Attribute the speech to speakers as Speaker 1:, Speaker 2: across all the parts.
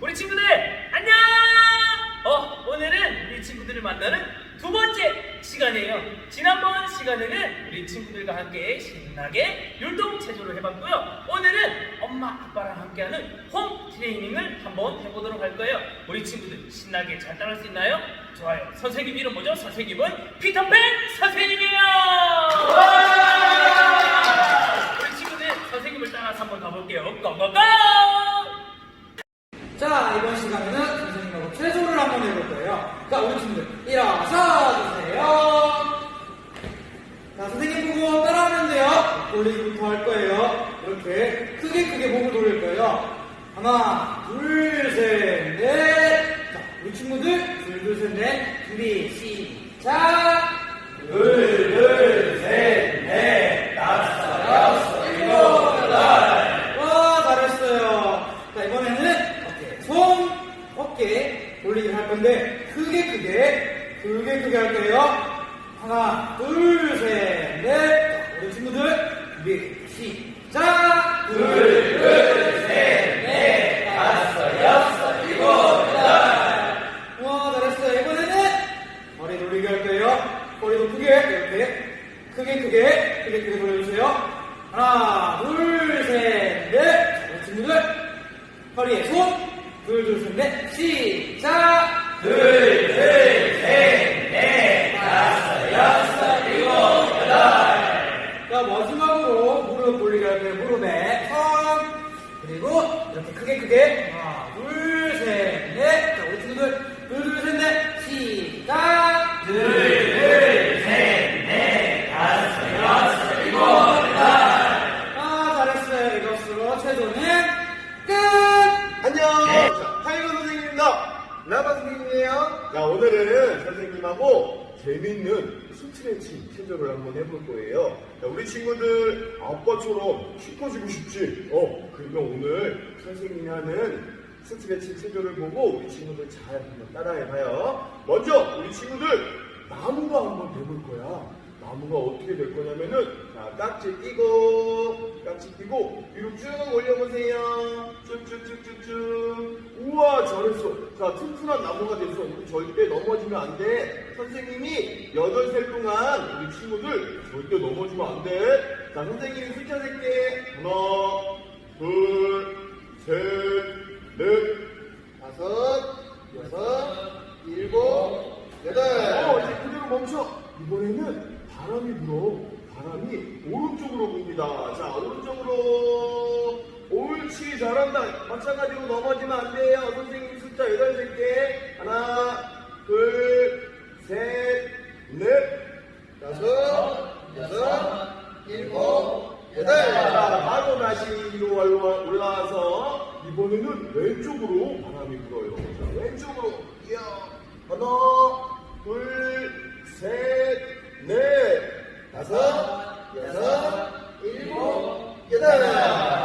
Speaker 1: 우리 친구들 안녕! 어, 오늘은 우리 친구들을 만나는 두 번째 시간이에요. 지난번 시간에는 우리 친구들과 함께 신나게 율동 체조를 해봤고요. 오늘은 엄마 아빠랑 함께하는 홈 트레이닝을 한번 해보도록 할 거예요. 우리 친구들 신나게 잘 따라할 수 있나요? 좋아요. 선생님 이름 뭐죠? 선생님은 피터팬 선생님이에요. 우리 친구들 선생님을 따라서 한번 가볼게요. 고고고!
Speaker 2: 자, 이번 시간에는 선생님하고 체조를 한번 해볼 거예요. 자, 우리 친구들, 일어서 주세요. 자, 선생님 보고 따라하면 돼요. 돌리기부터 할 거예요. 이렇게 크게 크게 몸을 돌릴 거예요. 하나, 둘, 셋, 넷. 자, 우리 친구들, 둘, 둘, 셋, 넷. 준비, 시작. 둘, 둘, 셋, 넷, 다섯, 여섯, 일곱, 여덟. 와, 잘했어요. 자, 이번에는 어깨, 손, 어깨 돌리기 할 건데, 크게 크게, 크게 크게 할 거예요. 하나, 둘, 셋, 넷. 자, 우리 친구들, 준비, 시작. 둘, 둘, 셋, 넷, 다섯, 여섯, 일곱, 여덟. 와, 잘했어요. 이번에는 머리 돌리기 할 거예요. 머리도 크게, 이렇게. 크게, 크게, 크게, 크게 돌려주세요. 하나, 둘,
Speaker 3: 아빠처럼 키커지고 싶지? 어, 그러면 오늘 선생님이 하는 스트레칭 체조를 보고 우리 친구들 잘 한번 따라해봐요. 먼저 우리 친구들 나무가 한번 해볼 거야. 나무가 어떻게 될 거냐면은 자 깍지 끼고 깍지 끼고 위로 쭉 올려보세요 쭉쭉쭉쭉쭉 우와 잘했어 자 튼튼한 나무가 됐어 절대 넘어지면 안 돼 선생님이 8살 동안 우리 친구들 절대 넘어지면 안 돼 자 선생님이 숫자 셀게 하나 둘 셋 넷. 다섯 여섯 일곱 여덟. 어, 이제 그대로 멈춰. 이번에는 바람이 불어. 바람이 오른쪽으로 붑니다. 자 오른쪽으로. 옳지 잘한다. 마찬가지로 넘어지면 안 돼요. 선생님 숫자 8셀게 하나 둘 셋 넷. 다섯 여섯 일곱 여덟. 자, 바로 다시 위로 올라- 올라와서 이번에는 왼쪽으로 바람이 불어요. 자, 왼쪽으로 이야 하나 둘 셋 넷. 다섯 여섯 일곱 여덟.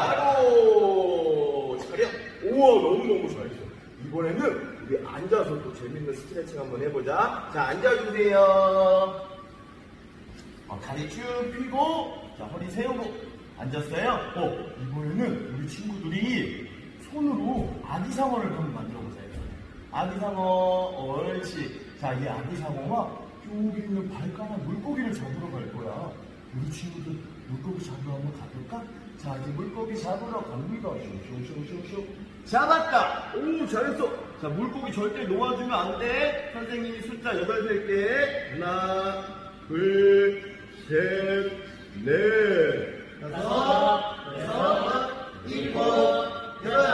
Speaker 3: 바로 차려. 우와 너무너무 잘했어. 이번에는 우리 앉아서 또 재밌는 스트레칭 한번 해보자. 자 앉아주세요 어, 다리 쭉 펴고 자 허리 세우고 앉았어요. 어 이번에는 우리 친구들이 손으로 아기상어를 한번 만들어 보자요. 아기상어 옳지. 자 이 아기상어가 여기 있는 발가락 물고기를 잡으러 갈 거야. 우리 친구들 물고기 잡으러 한번 가볼까? 자 이제 물고기 잡으러 갑니다. 슝슝슝슝슝 잡았다. 오 잘했어. 자 물고기 절대 놓아주면 안 돼. 선생님이 숫자 8 셀게 하나 둘, 셋, 넷, 다섯, 여섯, 일곱, 여덟.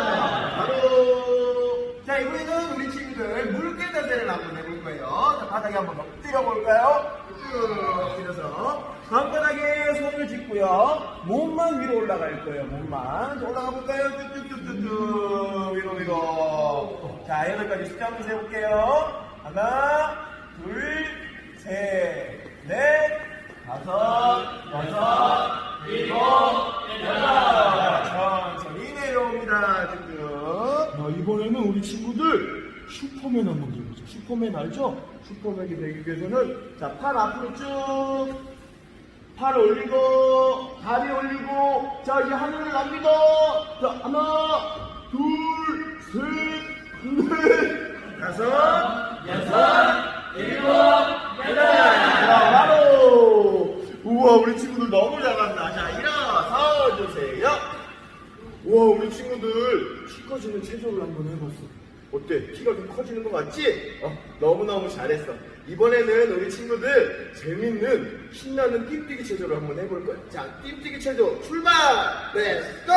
Speaker 3: 바로. 자, 이번에는 우리 친구들 물개 자세를 한번 해볼 거예요. 자, 바닥에 한번 엎드려 볼까요? 쭉 엎드려서. 방바닥에 손을 짚고요. 몸만 위로 올라갈 거예요, 몸만. 자, 올라가 볼까요? 쭉쭉쭉쭉쭉. 위로, 위로. 자, 여덟 가지 숫자 한번 세볼게요. 하나, 둘, 셋, 넷, 다섯, 여섯, 일곱, 여덟. 천천히 내려옵니다, 지금. 자, 이번에는 우리 친구들 슈퍼맨 한번 해보자. 슈퍼맨 알죠? 슈퍼맨이 되기 위해서는 자, 팔 앞으로 쭉. 팔 올리고, 다리 올리고, 자, 이제 하늘을 납니다. 자, 하나, 둘, 셋, 둘, 다섯, 여섯, 일곱, 여덟. 자, 바로. 우와, 우리 친구들 너무 잘한다. 자, 일어서 주세요. 우와, 우리 친구들 키 커지는 체조를 한번 해봤어. 어때? 키가 좀 커지는 것 같지? 어, 너무너무 잘했어. 이번에는 우리 친구들 재밌는 신나는 띠뛰기 체조를 한번 해볼 거야. 자, 띠뛰기 체조 출발! 렛츠 고!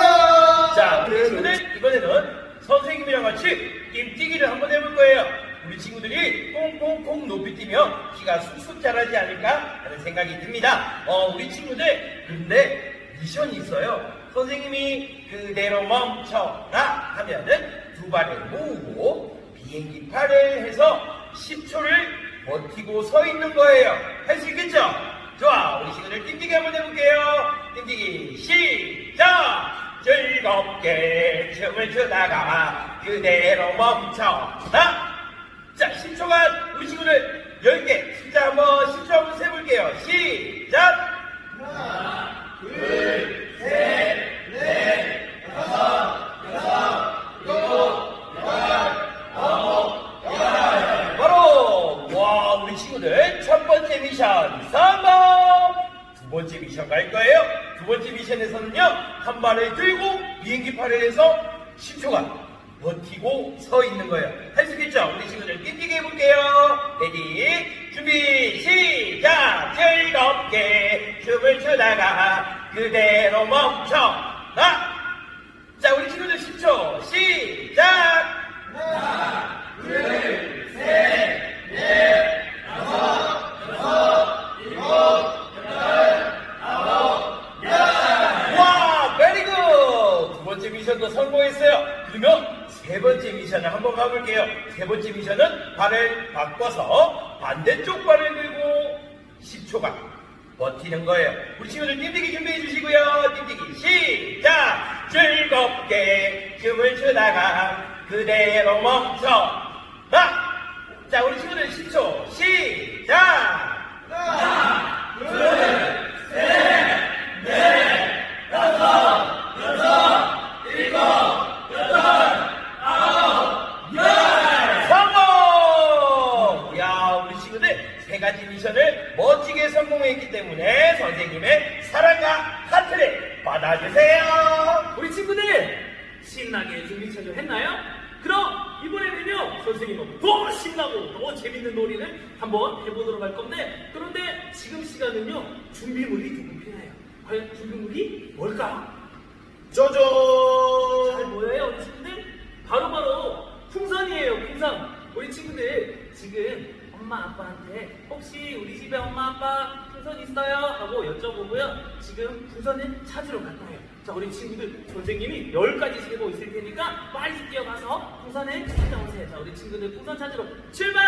Speaker 4: 자, 우리 친구들 이번에는 선생님이랑 같이 띠뛰기를 한번 해볼 거예요. 우리 친구들이 꽁꽁꽁 높이 뛰면 키가 쑥쑥 자라지 않을까 하는 생각이 듭니다. 어, 우리 친구들 근데 미션이 있어요. 선생님이 그대로 멈춰라 하면은 두 발을 모으고 비행기 팔을 해서 10초를 버티고 서 있는 거예요. 할 수 있겠죠? 좋아, 우리 친구들 띵뛰기 한번 해볼게요. 띵뛰기 시작! 즐겁게 춤을 추다가 그대로 멈춰라. 자, 10초간 우리 친구들 10개 진짜 한번 10초 한번 세볼게요. 시작! 바로 와 우리 친구들 첫 번째 미션 성공 두 번째 미션 갈 거예요 두 번째 미션에서는요 한 발을 들고 비행기 팔을 해서 10초간 버티고 서 있는 거예요. 할 수 있겠죠? 우리 친구들 띠뛰기 해볼게요. 레디? 준비 시작! 즐겁게 춤을 추다가 그대로 멈춰라 자 우리 친구들 10초. 시작! 와, 세 번째 미션은 발을 바꿔서 반대쪽 발을 들고 10초간 버티는 거예요. 우리 친구들 띠뛰기 준비해 주시고요. 띠뛰기 시작! 즐겁게 춤을 추다가 그대로 멈춰라! 자, 우리 친구들 10초 시작! 성공! 야, 우리 친구들 세 가지 미션을 멋지게 성공했기 때문에 선생님의 사랑과 하트를 받아주세요.
Speaker 1: 우리 친구들 신나게 준비 체조 했나요? 그럼 이번에는요 선생님은 더 신나고 더 재밌는 놀이를 한번 해보도록 할 건데 그런데 지금 시간은요 준비물이 조금 필요해요 과연 준비물이 뭘까? 잘
Speaker 3: 짜잔!
Speaker 1: 보여요 우리 친구들? 바로 바로 풍선이에요 풍선 우리 친구들 지금 엄마 아빠한테 혹시 우리 집에 엄마 아빠 풍선 있어요? 하고 여쭤보고요. 지금 풍선을 찾으러 갈 거예요. 자 우리 친구들 선생님이 열 가지 세고 있을 테니까 빨리 뛰어가서 풍선을 찾아오세요. 자 우리 친구들 풍선 찾으러 출발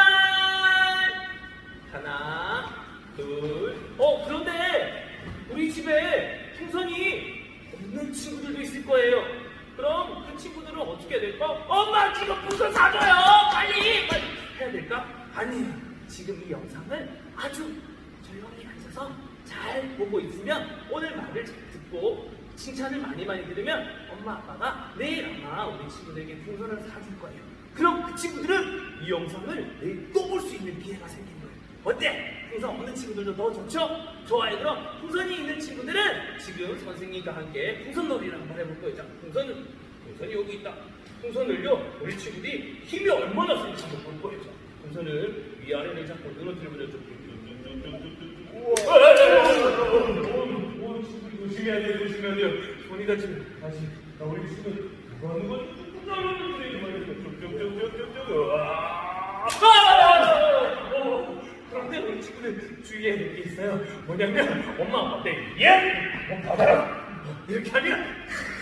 Speaker 1: 있으면 오늘 말을 잘 듣고 칭찬을 많이 많이 들으면 엄마 아빠가 내일 아마 우리 친구들에게 풍선을 사줄 거예요. 그럼 그 친구들은 이 영상을 내일 또 볼 수 있는 기회가 생긴 거예요. 어때? 풍선 없는 친구들도 더 좋죠? 좋아요. 그럼 풍선이 있는 친구들은 지금 선생님과 함께 풍선 놀이를 한번 해볼 거예요. 자, 풍선은, 풍선이 여기 있다. 풍선을요, 우리 친구들이 힘이 얼마나 세는지 한번 볼 거예요. 자, 풍선을 위아래를 잡고 늘어뜨리면 좀. 우와! 보니까 지금 다시 뭐 나 우리 지금 뭐 하는 거지? 그런데 우리 친구들 주의해야 될 게 있어요. 뭐냐면 엄마 어때? 예? 뭐 엄마 받아라. 이렇게 하면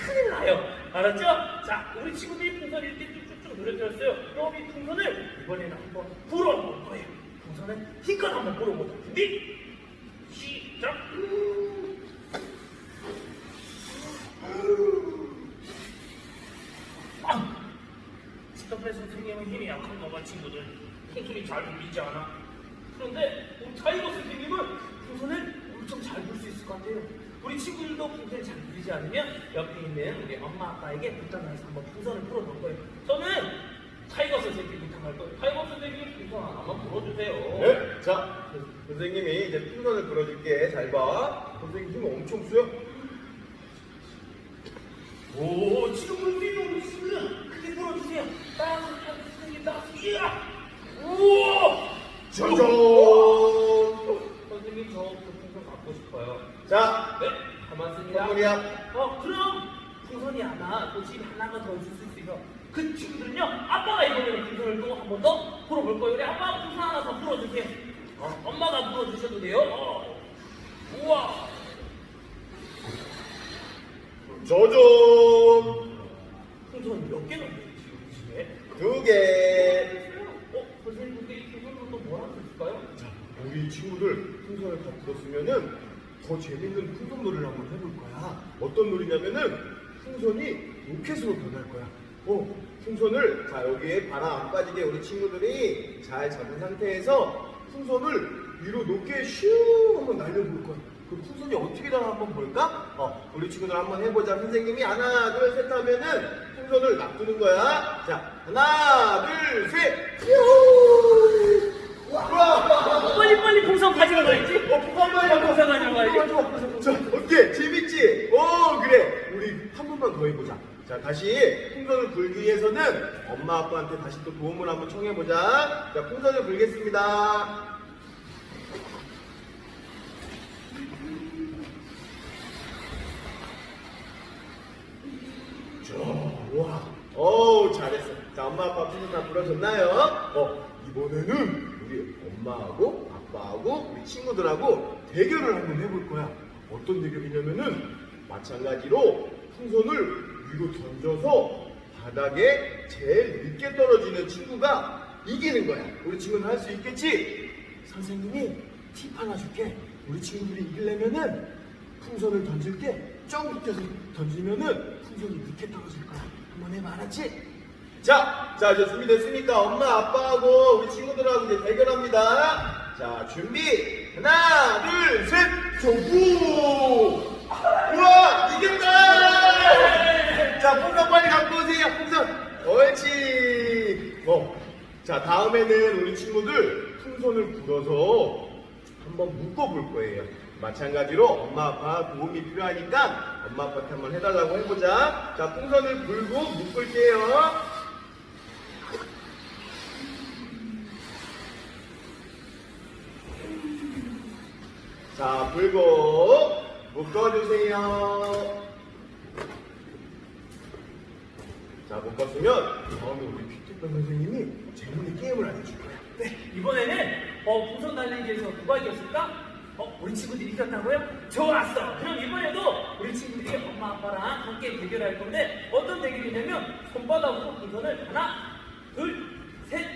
Speaker 1: 큰일 나요. 알았죠? 자, 우리 친구들이 풍선 일대 쭉쭉쭉 늘어졌어요. 그럼 이 풍선을 이번에는 한번 불어볼 거예요. 풍선을 힘껏 한번 불어보자. 준비? 시작! 아! 스톱의 선생님은 힘이 약한가 봐 친구들 풍선이 잘 불리지 않아 그런데 우리 타이거 선생님은 풍선을 엄청 잘 불 수 있을 것 같아요 우리 친구들도 풍선을 잘 불리지 않으면 옆에 있는 우리 엄마 아빠에게 부탁을 해서 한번 풍선을 풀어볼 거예요 저는 타이거 선생님 부탁할 거예요. 타이거 선생님 풍선 하나만 불어주세요.
Speaker 3: 네. 자, 선생님이 이제 풍선을 불어줄게. 잘 봐. 선생님 힘 엄청 쓰요.
Speaker 1: 오, 지금 우리 너무 있습니다. 크게 불어주세요. 따뜻한 선생님 따뜻이야. 우와!
Speaker 3: 짜잔!
Speaker 1: 선생님 저그 풍선 갖고 싶어요.
Speaker 3: 자,
Speaker 1: 네, 가만습니다.
Speaker 3: 선물이야.
Speaker 1: 어, 그럼 풍선이 하나, 또집 하나가 더 있을 수 있어요. 그 친구들은요, 아빠가 이번에는 풍선을 또 한 번 더 불어볼 거예요. 우리 아빠 풍선 하나 더 불어주세요. 어, 엄마가 불어주셔도 돼요. 어. 우와!
Speaker 3: 짜잔! 더 재밌는 풍선 놀이를 한번 해볼 거야. 어떤 놀이냐면은 풍선이 로켓으로 변할 거야. 어, 풍선을 자 여기에 바람 안 빠지게 우리 친구들이 잘 잡은 상태에서 풍선을 위로 높게 슈 한번 날려볼 거야. 그 풍선이 어떻게 나나 한번 볼까? 어, 우리 친구들 한번 해보자. 선생님이 하나, 둘, 셋 하면은 풍선을 놔두는 거야. 자, 하나, 둘, 셋. 유! 와!
Speaker 1: 빨리 빨리 풍선 가지러 가야지.
Speaker 3: 어, 풍선만
Speaker 1: 풍선 가지러 가야지.
Speaker 3: 자, 어때? 재밌지? 어, 그래. 우리 한 번만 더 해보자. 자, 다시 풍선을 불기 위해서는 엄마, 아빠한테 다시 또 도움을 한번 청해보자. 자, 풍선을 불겠습니다. 자, 와. 어우, 잘했어. 자, 엄마, 아빠 풍선 다 불어줬나요? 어, 이번에는 우리 엄마하고 아빠하고 우리 친구들하고 대결을 한번 해볼 거야. 어떤 대결이냐면은 마찬가지로 풍선을 위로 던져서 바닥에 제일 늦게 떨어지는 친구가 이기는 거야. 우리 친구는 할 수 있겠지? 선생님이 팁 하나 줄게. 우리 친구들이 이기려면은 풍선을 던질 때점 밑에서 던지면은 풍선이 늦게 떨어질 거야. 한번 해봐, 알았지? 자, 자, 이제 준비됐으니까 엄마, 아빠하고 우리 친구들하고 이제 대결합니다. 자, 준비. 하나, 둘, 셋, 조구! 우와, 이겼다! 자, 풍선 빨리 갖고 오세요, 풍선. 옳지. 어. 자, 다음에는 우리 친구들 풍선을 불어서 한번 묶어볼 거예요. 마찬가지로 엄마, 아빠 도움이 필요하니까 엄마, 아빠한테 한번 해달라고 해보자. 자, 풍선을 불고 묶을게요. 자, 불고 묶어주세요. 자, 묶었으면 다음에 우리 피트병 선생님이 재밌는 게임을 알려줄 거야.
Speaker 1: 네, 이번에는 어, 풍선 날리기에서 누가 이겼을까? 어, 우리 친구들이 이겼다고요? 좋았어. 그럼 이번에도 우리 친구들이 엄마 아빠랑 함께 대결할 건데 어떤 대결이냐면 손바닥으로 풍선을 하나, 둘, 셋,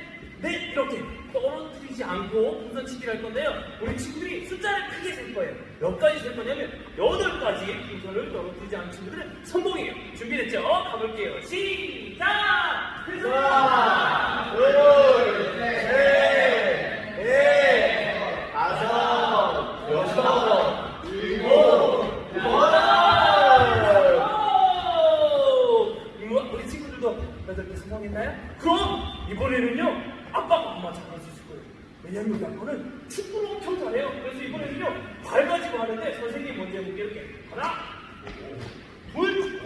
Speaker 1: 넷 이렇게 떨어뜨 리지 않고 풍선 치기를 할 건데요. 우리 친구들이 숫자를 크게 셀 거예요. 몇 가지 셀 거냐면 여덟 가지 풍선을 떨어뜨리지 않은 친구들은 성공이에요. 준비됐죠? 가볼게요. 시작!
Speaker 3: 하나, 둘, 셋, 넷, 다섯, 여섯, 일곱, 여덟.
Speaker 1: 오! 우와, 우리 친구들도 여덟 개 성공했나요? 그럼 이번에는요 아빠가 엄마 잘할 수 있을 거예요. 왜냐면 우리 아빠는 축구를 엄청 잘해요. 그래서 이번에는요 발 가지고 하는데 선생님이 먼저 해볼게요. 이렇게 하나, 둘,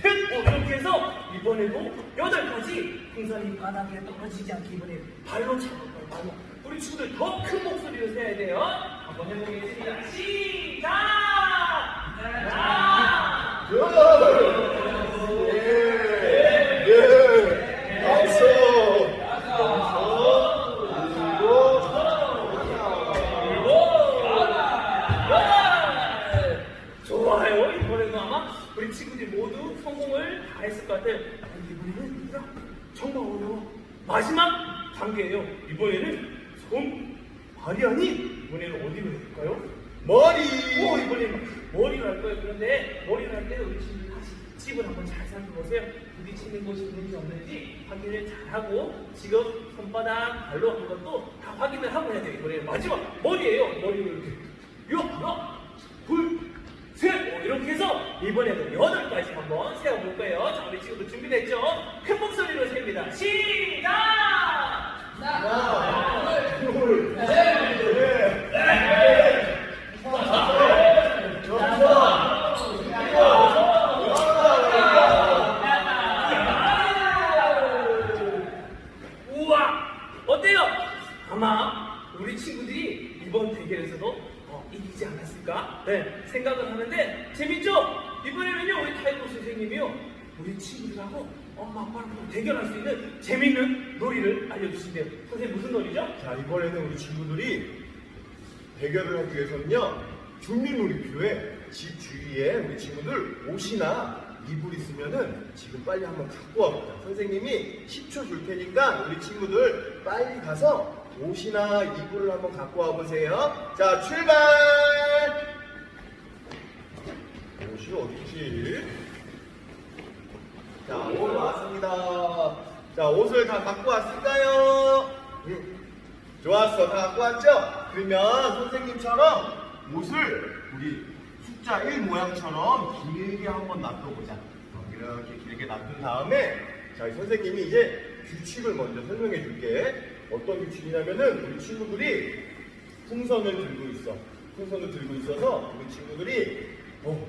Speaker 1: 셋, 어, 이렇게 해서 이번에도 여덟 가지 풍선이 바닥에 떨어지지 않게 이번에 발로 잡을 거예요. 발로. 우리 친구들 더 큰 목소리로 세야 돼요. 한번 해보겠습니다. 시작! 하나,
Speaker 3: 둘, 셋, 넷, 다섯, 여섯, 일곱,
Speaker 1: 좋아요. 이번에도 아마 우리 친구들이 모두 성공을 다 했을 것 같아요. 근데 이번에는 얘들아, 정말 어려워. 마지막 단계예요. 이번에는 손, 발이 아닌 이번에는 어디로 해볼까요?
Speaker 3: 머리.
Speaker 1: 오, 이번에는 머리를 할 거예요. 그런데 머리를 할 때는 우리 친구들 다시 집을 한번 잘 살펴보세요. 부딪히는 곳이 있는지 없는지 확인을 잘하고 지금 손바닥, 발로 한 것도 다 확인을 하고 해야 돼요. 이번에는 마지막 머리예요. 머리를 이렇게 이거 하나, 둘, 셋 어, 이렇게 해서 이번에는 여덟 가지 한번 세워볼 거예요. 자, 우리 친구들 준비됐죠? 큰 목소리로 세웁니다. 시작!
Speaker 3: 하나, 둘, 셋, 넷, 다섯, 여섯,
Speaker 1: 우와! 어때요? 아마 우리 친구들이 이번 대결에서도 어, 이기지 않았을까? 네, 생각을 하는데 재밌죠? 이번에는요, 우리 타이거 선생님이요, 우리 친구들하고 엄마 아빠랑 대결할 수 있는 재밌는 놀이를 알려주신대요. 선생님 무슨 놀이죠?
Speaker 3: 자, 이번에는 우리 친구들이 대결을 하기 위해서는요, 준비물이 필요해. 집 주위에 우리 친구들 옷이나 이불 있으면은 지금 빨리 한번 갖고 와보자. 선생님이 10초 줄 테니까 우리 친구들 빨리 가서 옷이나 이불을 한번 갖고 와보세요. 자, 출발! 옷이 어딨지? 자, 옷 왔습니다. 자, 옷을 다 갖고 왔을까요? 응. 좋았어. 다 갖고 왔죠? 그러면 선생님처럼 옷을 우리 숫자 1 모양처럼 길게 한번 놔둬보자. 어, 이렇게 길게 놔둔 다음에 자, 이 선생님이 이제 규칙을 먼저 설명해 줄게. 어떤 규칙이냐면은 우리 친구들이 풍선을 들고 있어. 풍선을 들고 있어서 우리 친구들이 어,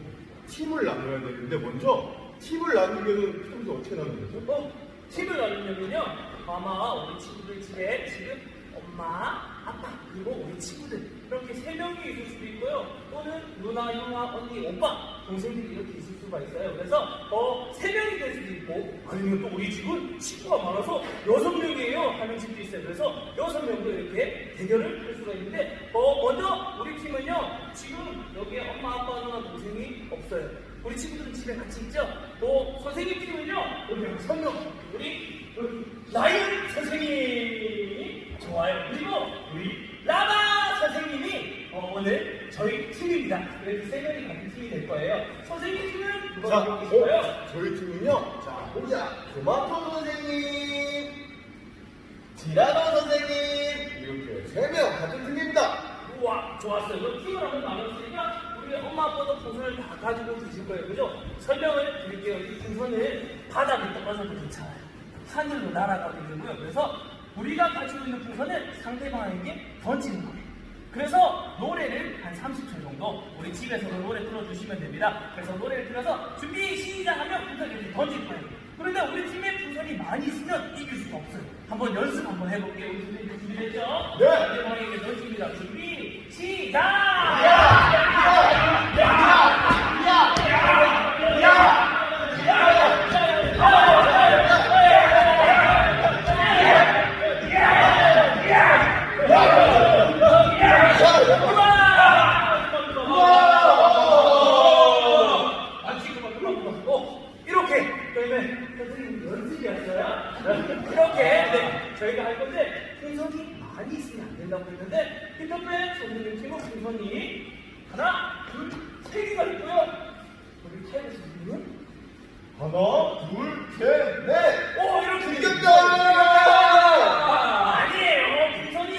Speaker 3: 팀을 나눠야 되는데 먼저 팀을 나누기에는 평소 어떻게 나누는 거죠?
Speaker 1: 어, 팀을 나누려면요, 아마 우리 친구들 집에 지금 엄마, 아빠, 그리고 우리 친구들 이렇게 세 명이 있을 수도 있고요. 또는 누나, 형아, 언니, 오빠, 동생들이 이렇게 있을 수가 있어요. 그래서 어, 세 명이 될 수도 있고 아니면 또 우리 집은 친구가 많아서 여섯 명이에요 하는 집도 있어요. 그래서 여섯 명도 이렇게 대결을 할 수가 있는데 어, 먼저 우리 팀은요 지금 여기에 엄마, 아빠, 누나, 동생이 없어요. 우리 친구들은 집에 같이 있죠? 또 선생님 팀은요 여기 여섯 명 우리 라이언 선생님 좋아요. 그리고 우리 라마 선생님이 어, 오늘 저희 팀입니다. 그래서 세 명이 같은 팀이 될 거예요. 선생님 팀은 누가
Speaker 3: 자,
Speaker 1: 갖고 계실까요?
Speaker 3: 어, 저희 팀은요. 자, 보자. 토마토 선생님, 지라노 선생님, 이렇게 세 명 같은 팀입니다.
Speaker 1: 우와 좋았어요. 그럼 팀을 한번 나눴으니까 우리 엄마 아빠도 풍선을 다 가지고 계실 거예요. 그죠? 설명을 드릴게요. 이 풍선은 바닥에 떨어져도 괜찮아요. 하늘로 날아가도 되고요. 그래서 우리가 가지고 있는 풍선을 상대방에게 던지는 거예요. 그래서 노래를 한 30초 정도 우리 집에서도 노래 틀어주시면 됩니다. 그래서 노래를 틀어서 준비 시작하면 풍선을 이렇게 던질 거예요. 그런데 우리 팀에 풍선이 많이 있으면 이길 수가 없어요. 한번 연습 한번 해볼게요. 우리 선생님 준비됐죠?
Speaker 3: 네.
Speaker 1: 상대방에게 던집니다. 준비 시작! 아, 지금 막 그만 그만. 어, 이렇게 그러면 선생님 연습 이렇게 네, 저희가 할 건데 풍선이 많이 있으면 안 된다고 했는데 피터팬 선생님 팀은 풍선이 하나, 둘, 세 개가 있고요. 우리 타이거 선생님은
Speaker 3: 하나, 둘, 셋, 넷.
Speaker 1: 오 이렇게
Speaker 3: 이겼다!
Speaker 1: 아, 아니에요. 풍선이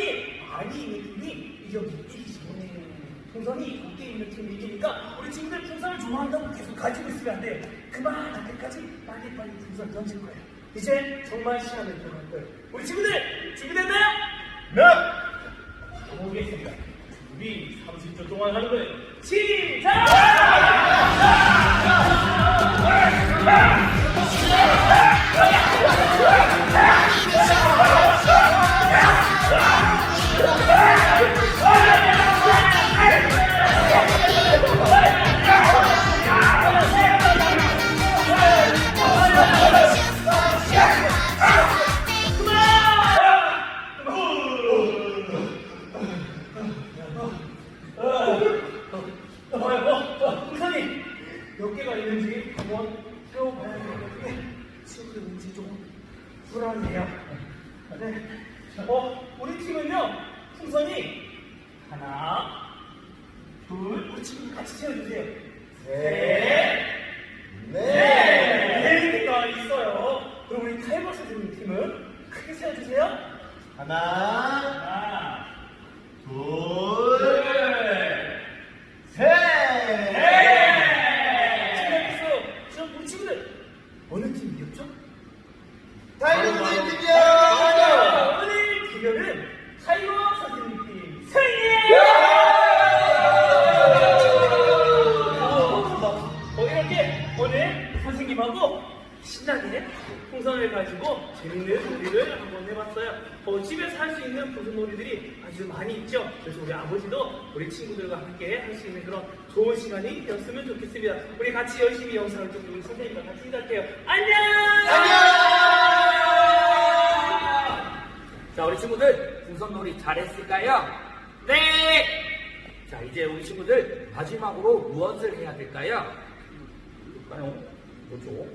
Speaker 1: 많이 있는 팀이 이겨기 이기지. 풍선이 적게 있는 팀이 이기니까 우리 친구들 풍선을 좋아한다고 계속 가지고 있으면 안 돼요. 그만 할 때까지 빨리빨리 풍선 던질 거예요. 이제 정말 시간을 들어갈 거예요. 우리 친구들 준비됐나요?
Speaker 3: 네.
Speaker 1: 보겠습니다. 준비 30초 동안 하는 거예요. 시작! 끝이어 주세요. 하나, 하나 둘, 둘, 셋. 네! 넷. 지금 우리 친구들 어느 팀 이겼죠? 다이너스 팀이요. 오늘 기별은 타이거 선생님 팀
Speaker 3: 승리.
Speaker 1: 어, 이렇게 오늘 선생님하고 신나게 풍선을 가지고 재밌는 놀이를 한번 해봤어요. 어, 집에서 할 수 있는 무슨 놀이들이 아주 많이 있죠. 그래서 우리 아버지도 우리 친구들과 함께 할 수 있는 그런 좋은 시간이 되었으면 좋겠습니다. 우리 같이 열심히 영상을 좀 우리 선생님과 같이 시작해요. 안녕!
Speaker 5: 자, 우리 친구들 풍선놀이 잘했을까요? 네! 자, 이제 우리 친구들 마지막으로 무엇을 해야 될까요? 볼까요? 뭐죠?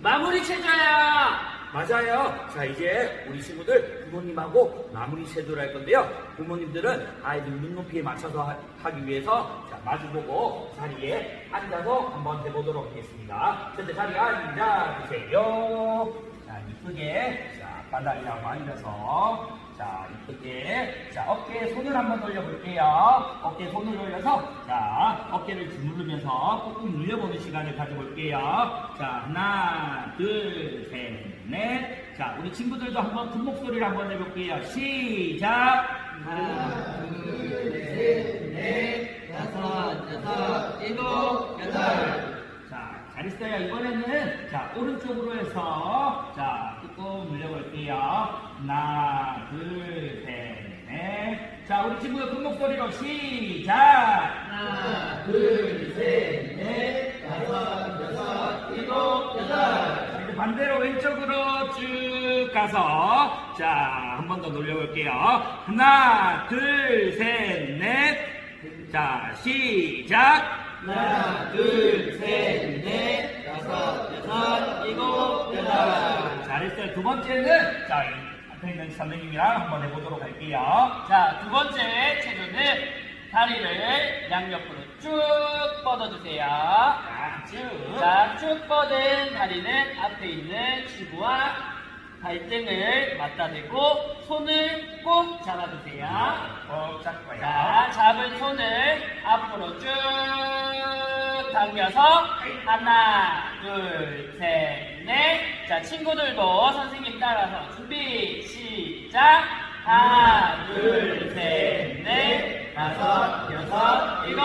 Speaker 5: 마무리 체조야! 맞아요. 자, 이제 우리 친구들 부모님하고 마무리 체조를 할 건데요. 부모님들은 아이들 눈높이에 맞춰서 하- 하기 위해서 자, 마주보고 자리에 앉아서 한번 해보도록 하겠습니다. 현재 자리에 앉아주세요. 자, 이쁘게, 자, 바닥이랑 앉아서, 자, 이쁘게, 자, 어깨에 손을 한번 돌려볼게요. 어깨에 손을 돌려서, 자, 어깨를 주무르면서 꾹꾹 눌려보는 시간을 가져볼게요. 자, 하나, 둘, 셋, 넷. 자, 우리 친구들도 한번 큰 목소리를 한번 해볼게요. 시작! 하나, 둘, 셋, 넷, 다섯, 여섯, 일곱, 여덟. 자, 잘했어요. 이번에는 자 오른쪽으로 해서 자 꾹꾹 눌려볼게요. 하나, 둘, 셋, 넷. 자, 우리 친구들 큰 목소리로 시작. 하나, 둘, 셋, 넷, 다섯, 여섯, 일곱, 여덟. 자, 이제 반대로 왼쪽으로 쭉 가서 자 한 번더 놀려볼게요. 하나, 둘, 셋, 넷. 자, 시작. 하나, 둘, 셋, 넷, 다섯, 여섯, 일곱, 여덟. 잘했어요. 두 번째는, 자, 이 앞에 있는 선생님이랑 한번 해보도록 할게요. 자, 두 번째 체조는 다리를 양옆으로 쭉 뻗어주세요. 자, 쭉. 자, 쭉 뻗은 다리는 앞에 있는 친구와 발등을 맞다 대고 손을 꼭 잡아주세요. 꼭 잡고요. 자, 잡은 손을 앞으로 쭉 당겨서 하나, 둘, 셋, 넷. 자, 친구들도 선생님 따라서 준비, 시작. 하나, 둘, 셋, 넷, 다섯, 여섯, 일곱,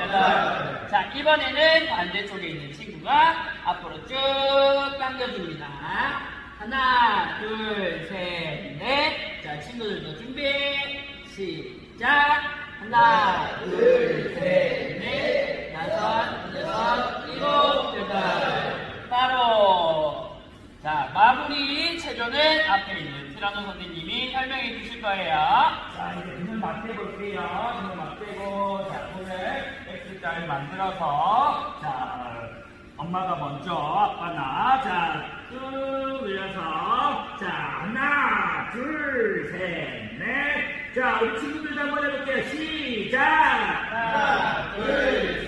Speaker 5: 여덟. 자, 이번에는 반대쪽에 있는 친구가 앞으로 쭉 당겨줍니다. 하나, 둘, 셋, 넷. 자, 친구들도 준비, 시작. 하나, 둘, 셋, 넷, 다섯, 여섯, 일곱, 여덟. 따로. 자, 체조는 앞에 있는 티라노 선생님이 설명해 주실 거예요. 자, 이제 눈을 맞대볼게요. 눈을 맞대고, 자, 손을 X자를 만들어서, 자, 엄마가 먼저, 아빠 나, 자, 쭉 늘려서, 자, 하나, 둘, 셋, 넷. 자, 우리 친구들도 한번 해볼게요. 시작! 하나, 둘,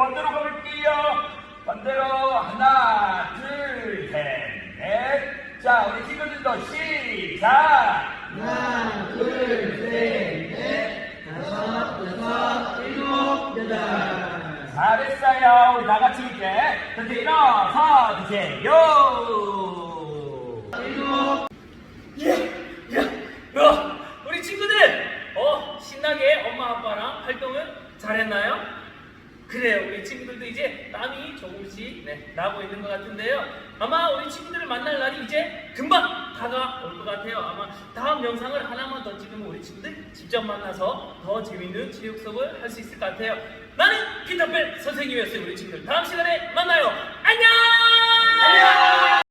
Speaker 5: 반대로, 가볼게요. 반대로, 하나, 둘, 셋, 넷. 자, 우리 친구들도 시작! 하나, 둘, 셋, 넷, 다섯, 여섯, 일곱, 여덟. 잘했어요. 우리 다 같이 이제 전체 일어서 주세요. 일곱.
Speaker 1: 예, 야, 어, 우리 친구들, 어, 신나게 엄마 아빠랑 활동을 잘했나요? 그래요, 우리 친구들도 이제 땀이 조금씩 네, 나고 있는 것 같은데요. 아마 우리 친구들을 만날 날이 이제 금방 다가올 것 같아요. 아마 다음 영상을 하나만 더 찍으면 우리 친구들 직접 만나서 더 재밌는 체육 수업을 할 수 있을 것 같아요. 나는 피터팬 선생님이었어요, 우리 친구들. 다음 시간에 만나요. 안녕! 안녕!